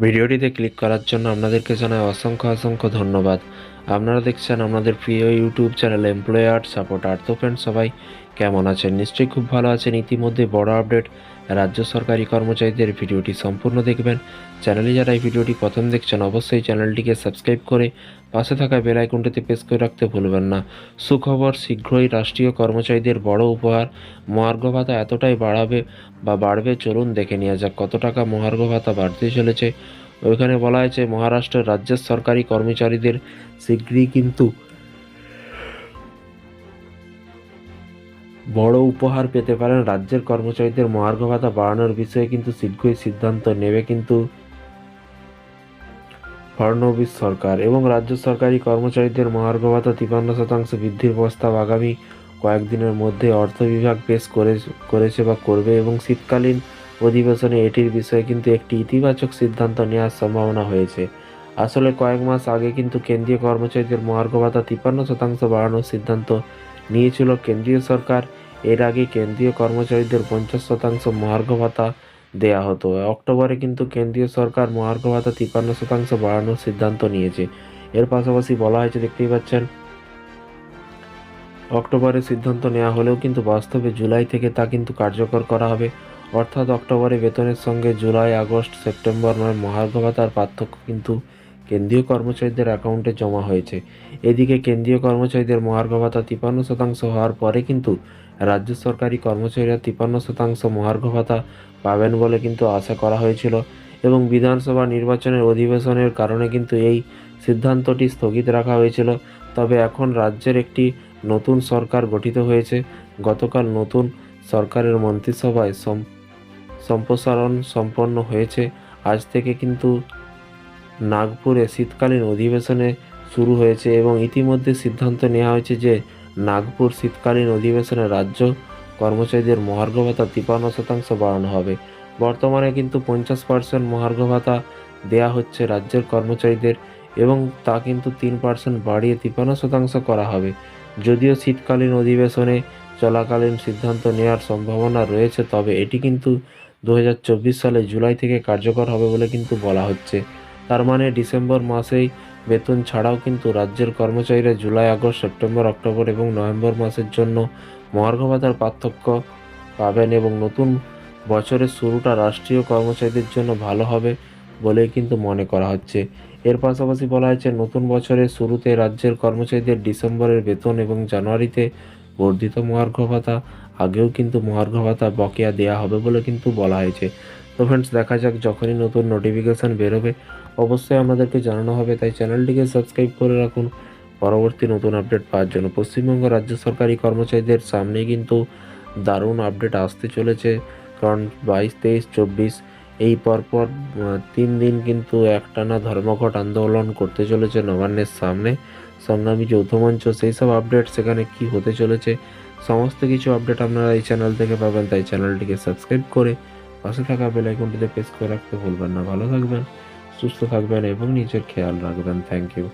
ভিডিওটিতে ক্লিক করার জন্য আপনাদেরকে জানাই অসংখ্য অসংখ্য ধন্যবাদ। আপনারা দেখছেন আমাদের প্রিয় ইউটিউব চ্যানেল এমপ্লয়ার, সাপোর্টার তো ফ্রেন্ড সবাই কেমন আছেন? নিশ্চয়ই খুব ভালো আছেন। ইতিমধ্যে বড় আপডেট, রাজ্য সরকারি কর্মচারীদের ভিডিওটি সম্পূর্ণ দেখবেন। চ্যানেলে যারা এই ভিডিওটি প্রথম দেখছেন, অবশ্যই চ্যানেলটিকে সাবস্ক্রাইব করে পাশে থাকা বেল আইকনটিতে প্রেস করে রাখতে ভুলবেন না। সুখবর, শীঘ্রই রাষ্ট্রীয় কর্মচারীদের বড় উপহার, মহার্ঘ ভাতা এতটাই বাড়াবে বা বাড়বে, চলুন দেখে নেওয়া যাক কত টাকা মহার্ঘ ভাতা বাড়তে চলেছে। ওইখানে বলা হয়েছে, মহারাষ্ট্রের রাজ্যের সরকারি কর্মচারীদের শীঘ্রই কিন্তু বড় উপহার পেতে পারেন। রাজ্যের কর্মচারীদের মহার্ঘ ভাতা বাড়ানোর বিষয়ে কিন্তু শীঘ্রই সিদ্ধান্ত নেবে কিন্তু ফড়নবিস সরকার এবং রাজ্য সরকারি কর্মচারীদের মহার্ঘ ভাতা তিপান্ন শতাংশ বৃদ্ধির প্রস্তাব আগামী কয়েকদিনের মধ্যে অর্থ বিভাগ পেশ করে, করেছে বা করবে এবং শীতকালীন অধিবেশনে এটির বিষয়ে কিন্তু একটি ইতিবাচক সিদ্ধান্ত নেওয়ার সম্ভাবনা হয়েছে। আসলে কয়েক মাস আগে কিন্তু কেন্দ্রীয় কর্মচারীদের মহার্ঘ ভাতা তিপ্পান্ন শতাংশ বাড়ানোর সিদ্ধান্ত নিয়েছিল কেন্দ্রীয় সরকার। এর আগে কেন্দ্রীয় কর্মচারীদের পঞ্চাশ শতাংশ মহার্ঘ ভাতা দেয়া হতো। অক্টোবরে কিন্তু কেন্দ্রীয় সরকার মহার্ঘ ভাতা তিপ্পান্ন শতাংশ বাড়ানোর সিদ্ধান্ত নিয়েছে। এর পাশাপাশি বলা হয়েছে, দেখতেই পাচ্ছেন অক্টোবরে সিদ্ধান্ত নেওয়া হলেও কিন্তু বাস্তবে জুলাই থেকে তা কিন্তু কার্যকর করা হবে। অর্থাৎ অক্টোবরে বেতনের সঙ্গে জুলাই, আগস্ট, সেপ্টেম্বর নয় মহার্ঘ ভাতার পার্থক্য কিন্তু কেন্দ্রীয় কর্মচারীদের অ্যাকাউন্টে জমা হয়েছে। এদিকে কেন্দ্রীয় কর্মচারীদের মহার্ঘ ভাতা তিপান্ন শতাংশ হওয়ার পরে কিন্তু রাজ্য সরকারি কর্মচারীরা তিপান্ন শতাংশ মহার্ঘ ভাতা পাবেন বলে কিন্তু আশা করা হয়েছিল এবং বিধানসভা নির্বাচনের অধিবেশনের কারণে কিন্তু এই সিদ্ধান্তটি স্থগিত রাখা হয়েছিল। তবে এখন রাজ্যের একটি নতুন সরকার গঠিত হয়েছে। গতকাল নতুন সরকারের মন্ত্রিসভায় সম্প্রসারণ সম্পন্ন হয়েছে। আজ থেকে কিন্তু নাগপুরে শীতকালীন অধিবেশনে শুরু হয়েছে এবং ইতিমধ্যে সিদ্ধান্ত নেওয়া হয়েছে যে নাগপুর শীতকালীন অধিবেশনে রাজ্য কর্মচারীদের মহার্ঘ ভাতা তিপান্ন শতাংশ বাড়ানো হবে। বর্তমানে কিন্তু পঞ্চাশ পার্সেন্ট মহার্ঘ ভাতা দেয়া হচ্ছে রাজ্যের কর্মচারীদের এবং তা কিন্তু তিন পার্সেন্ট বাড়িয়ে তিপান্ন শতাংশ করা হবে। যদিও শীতকালীন অধিবেশনে চলাকালীন সিদ্ধান্ত নেওয়ার সম্ভাবনা রয়েছে, তবে এটি কিন্তু দু হাজার চব্বিশ সালে জুলাই থেকে কার্যকর হবে বলে কিন্তু বলা হচ্ছে। তার মানে ডিসেম্বর মাসেই বেতন ছাড়াও কিন্তু রাজ্যের কর্মচারীরা জুলাই, আগস্ট, সেপ্টেম্বর, অক্টোবর এবং নভেম্বর মাসের জন্য মহার্ঘ ভাতার পার্থক্য পাবেন এবং নতুন বছরের শুরুটা রাষ্ট্রীয় কর্মচারীদের জন্য ভালো হবে বলেই কিন্তু মনে করা হচ্ছে। এর পাশাপাশি বলা হয়েছে, নতুন বছরের শুরুতে রাজ্যের কর্মচারীদের ডিসেম্বরের বেতন এবং জানুয়ারিতে বর্ধিত মহার্ঘ ভাতা আগেও কিন্তু মহার্ঘ ভাতা বকেয়া দেওয়া হবে বলে কিন্তু বলা হয়েছে। তো ফ্রেন্ডস দেখা যাক যখনই নতুন নোটিফিকেশান বেরোবে, অবশ্যই আমাদেরকে জানানো হবে, তাই চ্যানেলটিকে সাবস্ক্রাইব করে রাখুন। পরবর্তী নতুন আপডেট পাওয়ার জন্য পশ্চিমবঙ্গ রাজ্য সরকারি কর্মচারীদের সামনে কিন্তু দারুণ আপডেট আসতে চলেছে। কারণ বাইশ, তেইশ, চব্বিশ, এই পরপর তিন দিন কিন্তু একটানা ধর্মঘট আন্দোলন করতে চলেছে নবান্নের সামনে। সংগ্রামী যৌথ মঞ্চ, সেই সব আপডেট সেখানে কি হতে চলেছে, সমস্ত কিছু আপডেট আপনারা এই চ্যানেল থেকে পাবেন। তাই চ্যানেলটিকে সাবস্ক্রাইব করে পাশে থাকা বেলাইকনটিতে প্রেস করে রাখতে ভুলবেন না। ভালো থাকবেন, সুস্থ থাকবেন এবং নিজের খেয়াল রাখবেন। Thank you